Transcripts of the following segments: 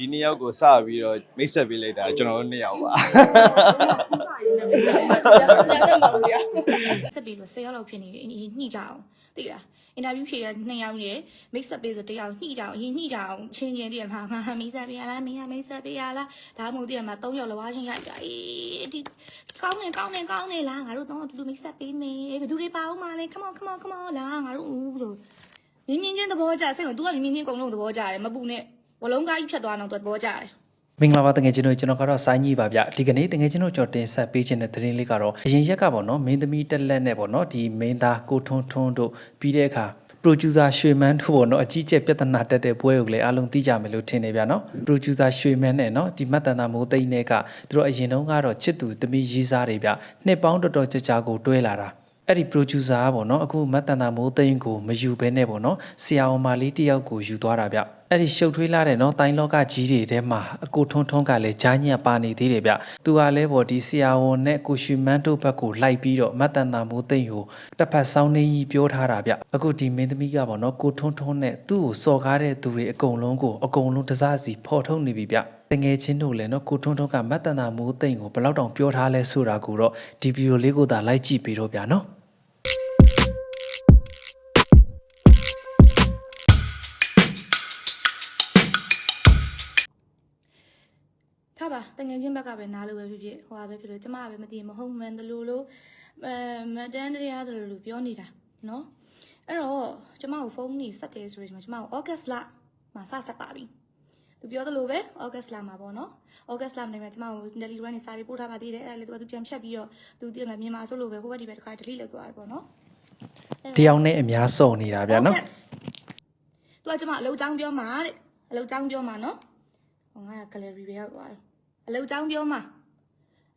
ဒီနှစ်ယောက်ကိုစပြီးတော့မိတ်ဆက်ပေးလိုက်တာကျွန်တော်တို့နှစ်ယောက်ပါဆက်ပြီးလို့10ရောက်လောက်ဖြစ်နေတယ်အရင်ညှိကြအောင်သိလားအင်တာဗျူးဖြေရ2ယောက်ရယ်မိတ်ဆက်ပေးဆို1ယောက်ညှိကြအောင်အရင်ညှိကြအောင်ချင်းချင်းတည်းမှာငါမိတ်ဆက်ပေးရလားမင်းကမိတ်ဆက်ပေးရလားဒါမှမဟုတ်တည်းမှာ3ယောက်လဝါချင်းရိုက်ကြအေးဒီကောင်းနေကောင်းနေကောင်းနေလားငါတို့တော့အတူတူမိတ်ဆက်ပေးမယ်ဘယ်သူတွေပါအောင်မလဲ come on come on come on လားငါတို့ဦးဆိုမြင်းမြင်းချင်းသဘောကျစိတ်က तू ကမြင်းမြင်းချင်းအကုန်လုံးသဘောကျတယ်မပူနဲ့ ဝလုံးကားကြီးဖြတ်သွားအောင် तू သဘောကျတယ်မင်္ဂလာပါတငယ်ချင်းတို့ကျွန်တော်ကတော့စိုင်းကြီးပါဗျဒီကနေ့တငယ်ချင်းတို့ကျွန်တော်တင်ဆက်ပေးခြင်းတဲ့သတင်းလေးကတော့အရင်ရက်ကပေါ့နော်မင်းသမီးတက်လက်နဲ့ပေါ့နော်ဒီမင်းသားကိုထွန်းထွန်းတို့ပြီးတဲ့အခါ producer ရွှေမန်းတို့ပေါ့နော်အကြီးကျယ်ပြဿနာတက်တဲ့ပွဲကိုလည်းအားလုံးသိကြမယ်လို့ထင်နေဗျာနော် producer ရွှေမန်းနဲ့နော်ဒီမတ်တန်တာမိုးသိန်းနဲ့ကသူတို့အရင်တုန်းကတော့ချစ်သူတမီးရေးစားတွေဗျနှစ်ပေါင်းတော်တော်ကြာကြာကိုတွဲလာတာ အဲ့ဒီ producer ကပေါ့နော်အခုမတ်တန်တာမိုးသိန်းကိုမယူဘဲနဲ့ပေါ့နော်ဆရာအောင်မလေးတယောက်ကိုယူသွားတာဗျအဲ့ဒီရှုပ်ထွေးလာတဲ့နော်တိုင်းလောကကြီးတွေထဲမှာအကိုထွန်းထွန်းကလည်းဂျာညက်ပါနေသေးတယ်ဗျသူကလည်းပေါ့ဒီဆရာဝန်နဲ့ကိုရွှေမန်းတို့ဘက်ကိုလိုက်ပြီးတော့မတ်တန်တာမိုးသိန်းကိုတစ်ဖက်ဆောင်းနေကြီးပြောထားတာဗျအခုဒီမင်းသမီးကပေါ့နော်ကိုထွန်းထွန်းနဲ့သူ့ကိုစော်ကားတဲ့သူတွေအကုန်လုံးကိုအကုန်လုံးတစားစီဖော်ထုတ်နေပြီဗျတ ငယ်ချင်းတို့လည်းနော်ကိုထွန်းထွန်းကမတ်တန်တာမိုးသိန်းကိုဘယ်လောက်တောင်ပြောထားလဲဆိုတာကိုတော့ဒီဗီဒီယိုလေးကိုသာလိုက်ကြည့်ပေးတော့ဗျာနော်ထားပါတငယ်ချင်းဘက်ကပဲနားလို့ပဲဖြစ်ဖြစ်ဟိုဟာပဲဖြစ်လို့ကျမကပဲမသိရင်မဟုတ်မှန်တယ်လို့လို့အဲမတန်းတရားတယ်လို့ပြောနေတာနော်အဲ့တော့ကျမကိုဖုန်းနေဆက်တယ်ဆိုရင်ကျမကို August လမှာစဆက်ပါပြီ သူပြောသလိုပဲ August လမှာပေါ့နော် August လမှာနေမှာကျမကို Telegram နဲ့စာရေးပို့ထားပါသေးတယ်အဲ့ဒါလေသူကသူပြန်ဖြတ်ပြီးတော့သူတည်မှာမြန်မာဆိုလို့ပဲဟိုဘက်ဒီဘက်တစ်ခါ delete လုပ်သွားတယ်ပေါ့နော်တယောက်နဲ့အများစုံနေတာဗျာနော်သူကကျမအလုပ်ကြောင်းပြောမှာတဲ့အလုပ်ကြောင်းပြောမှာနော်ဟိုငါက gallery ပဲရောက်သွားတယ်အလုပ်ကြောင်းပြောမှာ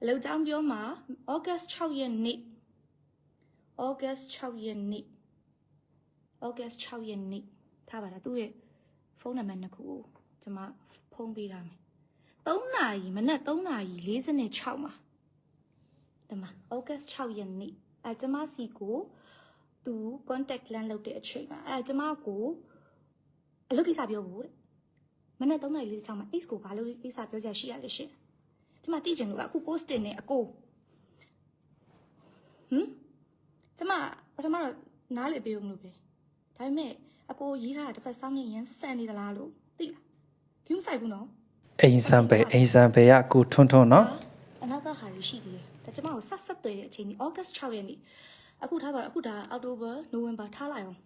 အလုပ်ကြောင်းပြောမှာ August 6ရက်နေ့ August 6ရက်နေ့ August 6ရက်နေ့ထားပါလားသူ့ရဲ့ဖုန်းနံပါတ်နှစ်ခုကို ကျမဖုန်းပေးထားမယ်3နာရီမနက်3နာရီ46မှာဒီမှာ August 6ရက်နေ့အဲကျမစီကိုသူ contact lens လုပ်တဲ့အချိန်မှာအဲကျမကိုအလုပ်ကိစ္စပြောဖို့တဲ့မနက်3နာရီ46မှာ X ကိုဘာလို့ကိစ္စပြောကြရှိရလဲရှင်ကျမသိချင်လို့ကအခု post တင်နေအကိုဟမ်ကျမပထမတော့နားလေပေးအောင်လို့ပဲဒါပေမဲ့အကိုရေးထားတာတစ်ဖက်စောင်းနေရန်စံနေသလားလို့သိလား ဂိမ်းဆိုင်ဘူးနော်အိမ်ဆန်ပဲအိမ်ဆန်ပဲကကိုထွန်းထွန်းနော်အနောက်ကဟာရရှိသေးတယ်ဒါကျမကိုဆက်ဆက်တွေ့တဲ့အချိန်ကြီး August 6ရက်နေ့အခုထားပါတော့အခုဒါ October November ထားလိုက်အောင်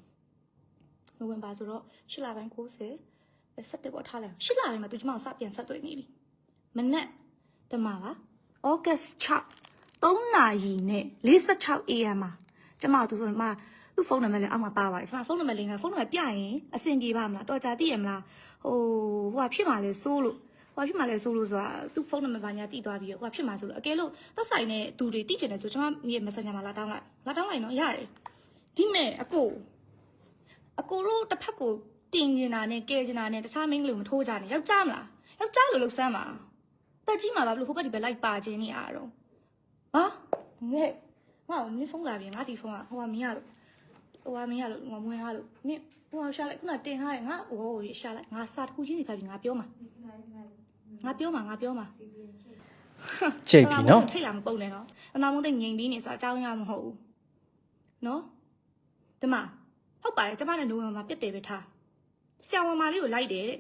November ဆိုတော့8လပိုင်း90 17ပေါ့ထားလိုက်အောင်8လပိုင်းမှာသူကျမကိုစပြန်ဆက်တွေ့နေပြီမနေ့တမပါ August 6 3နာရီနဲ့46 AM မှာကျမတို့ဆိုမှ သူ့ဖုန်းနံပါတ်လည်းအောက်မှာပါပါတယ်ကျမဖုန်းနံပါတ်လေးကဖုန်းနံပါတ်ပြရင်အဆင်ပြေပါမလားတော်ကြသိရမလားဟိုဟိုဟာဖြစ်မှာလဲစိုးလို့ဟိုဟာဖြစ်မှာလဲစိုးလို့ဆိုတာသူ့ဖုန်းနံပါတ်ဘာညာတိသွားပြီးတော့ဟိုဟာဖြစ်မှာဆိုလို့အကယ်လို့သက်ဆိုင်တဲ့သူတွေတိကျင်တယ်ဆိုကျမရဲ့ Messenger မှာလာတောင်းလိုက်လာတောင်းလိုက်နော်ရတယ်ဒီမဲ့အကိုအကိုတို့တစ်ဖက်ကိုတင်နေတာနဲ့ကဲနေတာနဲ့တခြားမင်းကလေးကိုမထိုးကြနဲ့ယောက်ျားမလားယောက်ျားလိုလှုပ်ဆမ်းပါတက်ကြီးမှာဘာလို့ဟိုဘက်ဒီဘက်လိုက်ပါခြင်းနေရတော့ဟာငဲ့ငါ့ကိုမင်းဖုန်းလာပြန်ငါဒီဖုန်းကဟိုကမင်းရလို့ ဟိုကမင်းရလို့ငါမွေးထားလို့မင်းဟိုကရှာလိုက်ခုနတင်ထားတယ်ငါဟိုကိုရှာလိုက်ငါစာတစ်ခုချင်းစီဖတ်ပြီးငါပြောမှာငါပြောမှာငါပြောမှာကြိတ်ပြီနော်ထိတ်ရမပုံနဲ့နော်အနာမုန်းသိငြိမ်ပြီးနေဆိုအကြောင်းရမဟုတ်ဘူးနော်ဒီမှာဟုတ်ပါတယ်ကျမနဲ့နိုဝင်ဘာမှာပြတ်တယ်ပဲထားဆရာဝန်မလေးကိုလိုက်တယ်တဲ့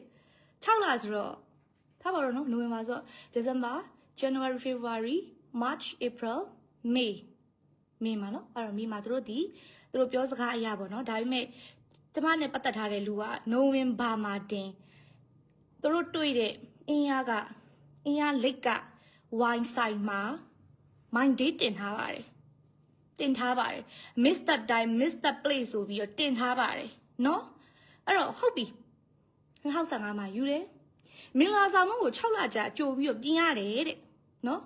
6လဆိုတော့ထားပါတော့နော်နိုဝင်ဘာဆိုတော့ December January February March April May မေမှာနော်အဲ့တော့မေမှာသူတို့ဒီ သူတို့ပြောစကားအရာပေါ့နော်ဒါပေမဲ့ကျမနဲ့ပတ်သက်ထားတဲ့လူကနိုဝင်ဘာမှာတင်သူတို့တွေ့တဲ့အင်းရကအင်းရလိတ်ကဝိုင်းဆိုင်မှာ mind date တင်ထားပါတယ်တင်ထားပါတယ် miss that time miss that place ဆိုပြီးတော့တင်ထားပါတယ်နော်အဲ့တော့ဟုတ်ပြီ2015မှာယူတယ်မင်္ဂလာဆောင်မကို6လကြာကြိုပြီးတော့ပြင်ရတယ်တဲ့နော်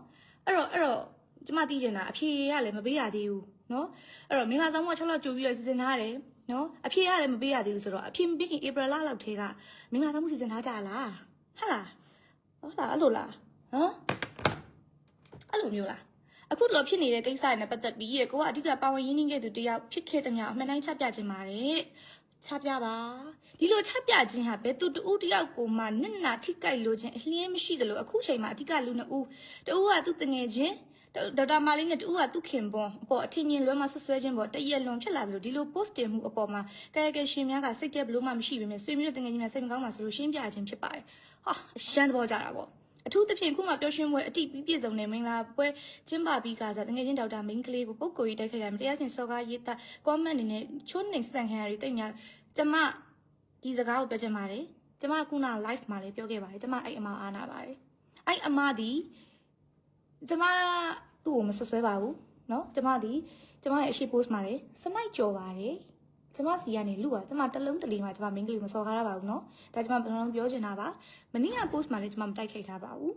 အဲ့တော့အဲ့တော့ကျမသိချင်တာအဖြေရလည်းမပေးရသေးဘူး နော်အဲ့တော့မင်္ဂလာဆောင်မက6လကြိုပြီးတော့စီစဉ်ထားတယ်နော်အဖြေရလည်းမပေးရသေးဘူးဆိုတော့အဖြေမပေးခင်ဧပြီလလောက်ထဲကမင်္ဂလာဆောင်မစီစဉ်ထားကြလားဟာလားဟုတ်လားအဲ့လိုလားဟမ်အဲ့လိုမျိုးလားအခုတော့ဖြစ်နေတဲ့ကိစ္စတွေနဲ့ပတ်သက်ပြီးတဲ့ကိုကအဓိကပါဝင်ရင်းနှီးခဲ့သူတယောက်ဖြစ်ခဲ့တဲ့ညအမှန်တိုင်းချပြခြင်းပါတယ်ချပြပါဒီလိုချပြခြင်းဟာဘယ်သူတူတယောက်ကိုမှနစ်နာထိကြိုက်လို့ခြင်းအလျင်းမရှိသလိုအခုချိန်မှာအဓိကလူနှစ်ဦးတဦးကသူ့တငယ်ချင်း ဒေါက်တာမာလေးနဲ့တူကသူ့ခင်ပွန်အပေါ်အထင်မြင်လွဲမှာဆွဆွဲခြင်းပေါ်တရက်လွန်ဖြစ်လာသလိုဒီလို post တင်မှုအပေါ်မှာကာယကရှင်များကစိတ်တက်ဘလို့မှမရှိပေမဲ့ဆွေမျိုးတငယ်ချင်းများစိတ်မကောင်းပါဆိုလို့ရှင်းပြခြင်းဖြစ်ပါတယ်ဟာအရှမ်းသဘောကြတာပေါ့အထူးသဖြင့်ခုမှပျော်ရွှင်ပွဲအတိပြီးပြည့်စုံတဲ့မင်္ဂလာပွဲကျင်းပပြီးကစားတငယ်ချင်းဒေါက်တာမင်းကလေးကိုပုတ်ကိုကြီးတိုက်ခိုက်ရမယ်တရားဖြင့်စောကားရေးသား comment အနေနဲ့ချိုးနေဆန်ခံရတွေတိတ်များကျမဒီစကားကိုပြောချင်ပါတယ်ကျမခုန live မှာလည်းပြောခဲ့ပါတယ်ကျမအဲ့အမအားနာပါတယ်အဲ့အမဒီ ကျမသူ့ကိုမဆွဆွဲပါဘူးเนาะကျမဒီကျမရဲ့အရှိ post မှာလည်းစနိုက်ကြော်ပါတယ်ကျမစီကနေလူပါကျမတလုံးတလီမှာကျမမင်းကလေးမစော်ကားရပါဘူးเนาะဒါကျမဘယ်လိုပြောချင်တာပါမနေ့က post မှာလည်းကျမမတိုက်ခိုက်ထားပါဘူး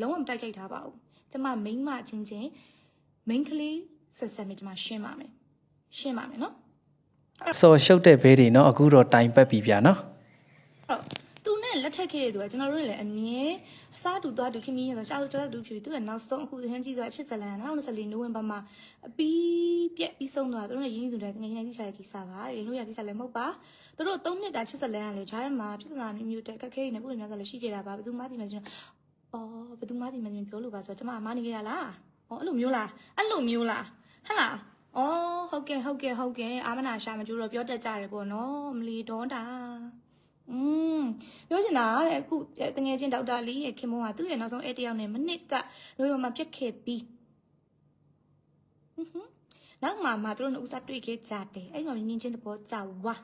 လုံးဝမတိုက်ခိုက်ထားပါဘူးကျမမိန်းမချင်းချင်းမိန်းကလေးဆက်ဆက်နဲ့ကျမရှင်းပါမယ်ရှင်းပါမယ်เนาะ ဆော်ရှုပ်တဲ့ဘဲတွေเนาะအခုတော့တိုင်ပတ်ပြီဗျာเนาะ ဟုတ်သူနဲ့လက်ထက်ခဲ့တဲ့သူကကျွန်တော်တို့လည်းအမြဲအ စားတူသွားတူခင်မင်းရဆိုရှားကြောတူဖြစ်ပြီးသူကနောက်ဆုံးအခုသင်ကြီးဆိုတာ80ဇလန်2024နိုဝင်ဘာမှာအပီးပြက်ပြီးဆုံးသွားသူတို့နဲ့ရင်းနှီးသူတွေငငယ်သိချတဲ့ကိစ္စပါရေလို့ရကိစ္စလည်းမဟုတ်ပါသူတို့3နှစ်တာ80ဇလန်ကလည်းဂျားထဲမှာပြဿနာမျိုးမျိုးတက်ခက်ခဲနေပုံများဆိုလည်းရှိကြတာပါဘယ်သူမှသိမှကျွန်တော်အော်ဘယ်သူမှသိမှကျွန်တော်ပြောလို့ပါဆိုတော့ကျွန်မအမနေကြရလားအော်အဲ့လိုမျိုးလားအဲ့လိုမျိုးလားဟဟလားအော်ဟုတ်ကဲ့ဟုတ်ကဲ့ဟုတ်ကဲ့အာမနာရှာမကျိုးတော့ပြောတတ်ကြတယ်ပေါ့နော်မလီတော့တာ อืมပြောချင်တာတဲ့အခုတငယ်ချင်းဒေါက်တာလီရဲ့ခင်မုန်းကသူ့ရဲ့နောက်ဆုံးအဲတယောက်နဲ့မနစ်ကလိုရမှာပြက်ခဲ့ပြီးဟွန်းဟွန်းနောက်မှမှသူတို့နှစ်ဦးစားတွေ့ခဲ့ကြတယ်အဲ့မှာမြင်ချင်းသဘောကြဝါ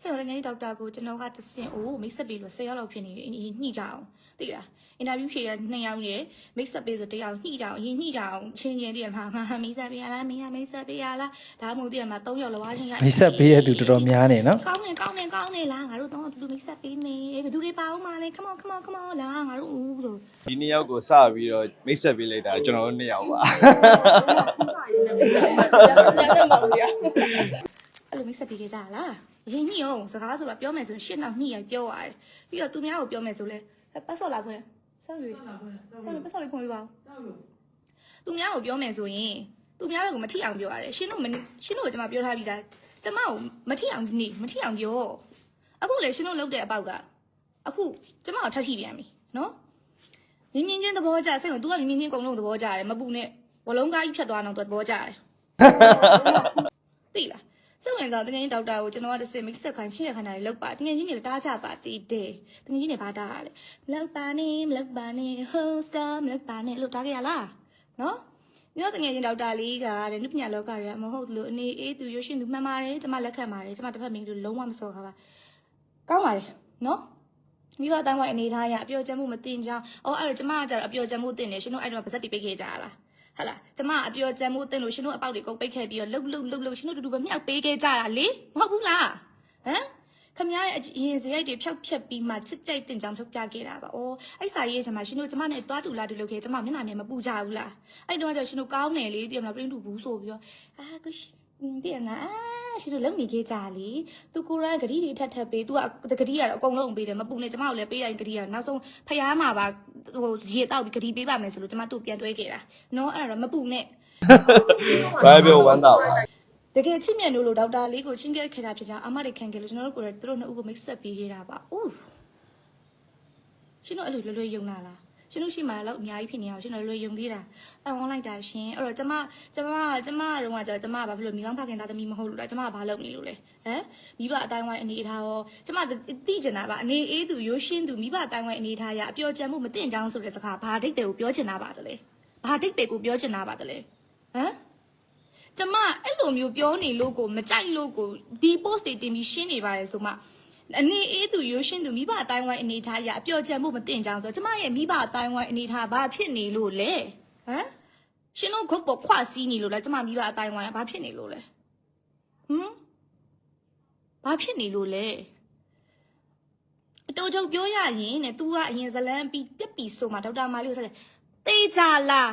ဆက်ရတဲ့ငယ်ဒေါက်တာကိုကျွန်တော်ကတဆင်အိုးမိတ်ဆက်ပြီးလို့၁၀ရောက်လောက်ဖြစ်နေတယ်ညှိကြအောင် သိလားအင်တာဗျူးဖြေရနှစ်ယောက်ရယ်မိတ်ဆက်ပေးဆိုတယောက်ညှိကြအောင်ရင်ညှိကြအောင်ချင်းချင်းတည်းမှာငါမိတ်ဆက်ပေးရလားမင်းကမိတ်ဆက်ပေးရလားဒါမှမဟုတ်တည်းမှာ၃ယောက်လောချင်းရမိတ်ဆက်ပေးရသူတော်တော်များနေနော်ကောင်းနေကောင်းနေကောင်းနေလားငါတို့တော့လူမိတ်ဆက်ပေးမေးဘယ်သူတွေပါအောင်မလဲ come on come on come on လားငါတို့ဦးဆိုဒီနှစ်ယောက်ကိုစပြီးတော့မိတ်ဆက်ပေးလိုက်တာကျွန်တော်တို့နှစ်ယောက်ပါအဲ့လိုမိတ်ဆက်ပေးခဲ့ကြလားရင်ညှိအောင်စကားဆိုတာပြောမယ်ဆိုရင်ရှင်းအောင်ညှိရပြောရတယ်ပြီးတော့သူများကိုပြောမယ်ဆိုလဲ ပတ်စော့လာခွင့်ဆောက်ရွေးဆောက်ရွေးပတ်စော့လေးခွင့်ပြပါဦးသူများကိုပြောမယ်ဆိုရင်သူများဘက်ကမထိအောင်ပြောရတယ်ရှင်းတို့မရှင်းတို့ကျွန်မပြောထားပြီးသားကျွန်မကိုမထိအောင်နေမထိအောင်ပြောအခုလေရှင်းတို့လုပ်တဲ့အပေါက်ကအခုကျွန်မကိုထပ်ထိပြန်ပြီနော်မြင်းမြင်းချင်းသဘောကျစိတ်ကို तू ကမြင်းမြင်းချင်းအကုန်လုံးသဘောကျတယ်မပူနဲ့ဘလုံးကားကြီးဖြတ်သွားတော့ तू သဘောကျတယ်သိလား စိတ်ဝင်စားတကယ်ကြီးဒေါက်တာကိုကျွန်တော်ကတစ်စင် mix ဆက်ခိုင်းရှင်းရခိုင်းတာလေလောက်ပါတကယ်ကြီးနေတားကြပါတည်တယ်တကယ်ကြီးနေဘာတားရလဲမလောက်ပါနဲ့မလောက်ပါနဲ့ hoster မလောက်ပါနဲ့လို့တားခဲ့ရလားနော်ညောတကယ်ချင်းဒေါက်တာလေးကတဲ့နုပညာလောကရဲမဟုတ်လို့အနေအေးသူရွှေရှင်သူမှန်ပါတယ်ကျမလက်ခံပါတယ်ကျမတစ်ဖက်မင်းတို့လုံးဝမစော်ခါပါကောင်းပါတယ်နော်မိဘတိုင်းဝိုင်အနေထားရအပြောချမ်းမှုမတင်ကြောင်းအော်အဲ့တော့ကျမကကြတော့အပြောချမ်းမှုတင်တယ်ရှင်တို့အဲ့တော့ပါဇက်တိပိတ်ခဲ့ကြလား ဟတ်လားကျမအပြောချမ်းမှုတင်လို့ရှင်တို့အပေါက်တွေကုန်ပိတ်ခဲ့ပြီးတော့လှုပ်လှုပ်လှုပ်လှုပ်ရှင်တို့တူတူပဲမြောက်ပေးခဲ့ကြတာလေမဟုတ်ဘူးလားဟမ်ခမရရဲ့ရင်စရိုက်တွေဖြောက်ဖြက်ပြီးမှချစ်ကြိုက်တင်ကြောင်းထုတ်ပြခဲ့တာပါ။အိုးအဲ့စာရေးချင်မှာရှင်တို့ကျမနဲ့တွားတူလာတူလုပ်ခဲ့ကျမမျက်နှာမြင်မပူကြဘူးလား။အဲ့တော့ကျရှင်တို့ကောင်းတယ်လေတည်မလားပြင်းတူဘူးဆိုပြီးတော့အာကိုရှင် တည်နာရှင်တို့လုံနေခဲ့ကြလေ။ तू ကိုရိုင်းဂရီတွေထပ်ထပ်ပေး तू ကဂရီကတော့အကုန်လုံးပေးတယ်မပူနဲ့ကျမကိုလည်းပေးတိုင်းဂရီကနောက်ဆုံးဖျားမှာပါဟိုရေတောက်ပြီးဂရီပေးပါမယ်ဆိုလို့ကျမတို့ပြန်တွဲခဲ့တာ။နော်အဲ့ဒါတော့မပူနဲ့ဘာပြောဝမ်းသာပါတကယ်ချစ်မြတ်လို့လို့ဒေါက်တာလေးကိုချင်းခဲ့ခဲ့တာဖြစ်ကြအမတွေခံခဲ့လို့ကျွန်တော်တို့ကိုယ်တိုင်သူတို့နှစ်ဦးကိုမိတ်ဆက်ပေးခဲ့တာပါ။အိုးရှင်တို့အဲ့လိုလွယ်လွယ်ယုံလာလား ရှင်တို့ရှိမှလည်းအများကြီးဖြစ်နေအောင်ရှင်တို့လွယ်ယုံသေးတာအွန်လိုက်တာရှင်အဲ့တော့ကျမကျမကျမတော့ကကျကျမကဘာဖြစ်လို့မိကောင်းဖခင်သားသမီးမဟုတ်လို့လားကျမကဘာလုပ်နေလို့လဲဟမ်မိဘအတိုင်းဝိုင်းအနေထားရောကျမသိကျင်တာပါအနေအေးသူရိုးရှင်းသူမိဘအတိုင်းဝိုင်းအနေထားရအပျော်ချမ်းမှုမတင်ကြောင်းဆိုတဲ့စကားဘာဒိတ်တယ်ကိုပြောချင်တာပါတလေဘာဒိတ်တယ်ကိုပြောချင်တာပါတလေဟမ်ကျမအဲ့လိုမျိုးပြောနေလို့ကိုမကြိုက်လို့ကိုဒီ post တွေတင်ပြီးရှင်းနေပါတယ်ဆိုမှ အနေအေးသူရိုးရှင်းသူမိဘအတိုင်းဝိုင်းအနေထားရအပျော်ချမ်းမှုမတင်ကြအောင်ဆိုတော့ကျမရဲ့မိဘအတိုင်းဝိုင်းအနေထားဘာဖြစ်နေလို့လဲဟမ်ရှင်တို့ခုတ်ပေါ်ခွစီးနေလို့လားကျမမိဘအတိုင်းဝိုင်းကဘာဖြစ်နေလို့လဲဟမ်ဘာဖြစ်နေလို့လဲအတူချုပ်ပြောရရင်တဲ့ तू ကအရင်ဇလန်းပြီးပြက်ပြီးဆိုမှဒေါက်တာမာလီကိုဆက်တယ်တေးကြလား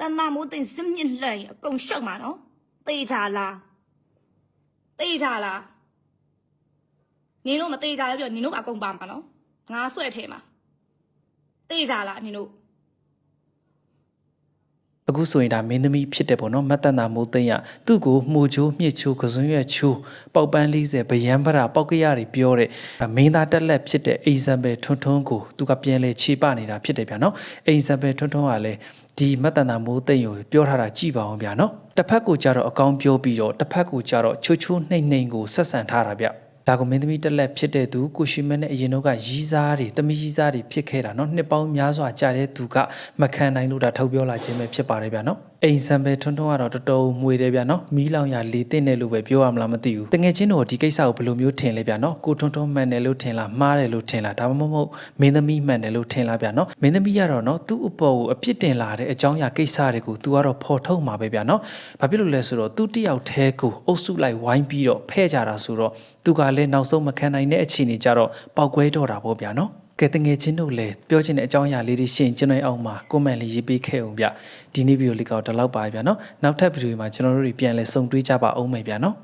တမမိုးသိစမြင့်လှန်အကုန်ရှုပ်မှာနော်တေးကြလားတေးကြလား နင်တို့မတေးကြရပြောနင်တို့အကုန်ပါမှာနော်ငါဆွဲထဲမှာတေးကြလားနင်တို့အခုဆိုရင်ဒါမင်းသမီးဖြစ်တယ်ပေါ့နော်မတ်တန်တာမိုးသိမ့်ရသူ့ကိုမှုချိုးမြစ်ချိုးကစွန်းရွက်ချိုးပေါက်ပန်း40ဗယံပရာပေါက်ကရတွေပြောတဲ့မင်းသားတက်လက်ဖြစ်တဲ့အိဇမ်ဘယ်ထွန်းထွန်းကိုသူကပြန်လဲခြေပနေတာဖြစ်တယ်ဗျာနော်အိဇမ်ဘယ်ထွန်းထွန်းကလည်းဒီမတ်တန်တာမိုးသိမ့်ကိုပြောထားတာကြည့်ပါအောင်ဗျာနော်တစ်ဖက်ကိုကြတော့အကောင်းပြောပြီးတော့တစ်ဖက်ကိုကြတော့ချိုးချိုးနှိမ့်နှိမ့်ကိုဆက်ဆံထားတာဗျ ဒါကမင်းသမီးတက်လက်ဖြစ်တဲ့သူကိုရှိမနဲ့အရင်တော့ကရီးစားတွေတမီးရီးစားတွေဖြစ်ခဲ့တာเนาะနှစ်ပေါင်းများစွာကြာတဲ့သူကမခံနိုင်လို့ဒါထုတ်ပြောလာခြင်းပဲဖြစ်ပါတယ်ဗျာเนาะ အိမ်ဆံပဲထွန်းထွန်းကတော့တော်တော်မွေတယ်ဗျာနော်မီးလောင်ရလေတင့်တယ်လို့ပဲပြောရမလားမသိဘူးတကယ်ချင်းတော့ဒီကိစ္စကိုဘယ်လိုမျိုးထင်လဲဗျာနော်ကိုထွန်းထွန်းမှန်တယ်လို့ထင်လားမှားတယ်လို့ထင်လားဒါမှမဟုတ်မင်းသမီးမှန်တယ်လို့ထင်လားဗျာနော်မင်းသမီးကတော့နော်သူ့အပေါ်ကိုအပြစ်တင်လာတဲ့အကြောင်းအရာကိစ္စတွေကို तू ကတော့ဖော်ထုတ်မှာပဲဗျာနော်ဘာဖြစ်လို့လဲဆိုတော့သူတယောက်တည်းကိုအုပ်စုလိုက်ဝိုင်းပြီးတော့ဖဲ့ကြတာဆိုတော့သူကလည်းနောက်ဆုံးမခံနိုင်တဲ့အခြေအနေကြတော့ပောက်ကွဲတော့တာပေါ့ဗျာနော် ကဲတငယ်ချင်းတို့လည်းပြောချင်တဲ့အကြောင်းအရာလေးတွေရှင်ကျွန်တော်အောက်မှာ comment လေးရေးပေးခဲ့အောင်ဗျဒီနေ့ဗီဒီယိုလေးကတော့ဒီလောက်ပါဗျာနော်နောက်ထပ်ဗီဒီယိုမှာကျွန်တော်တို့တွေပြန်လဲဆုံတွေ့ကြပါအောင်မယ်ဗျာနော်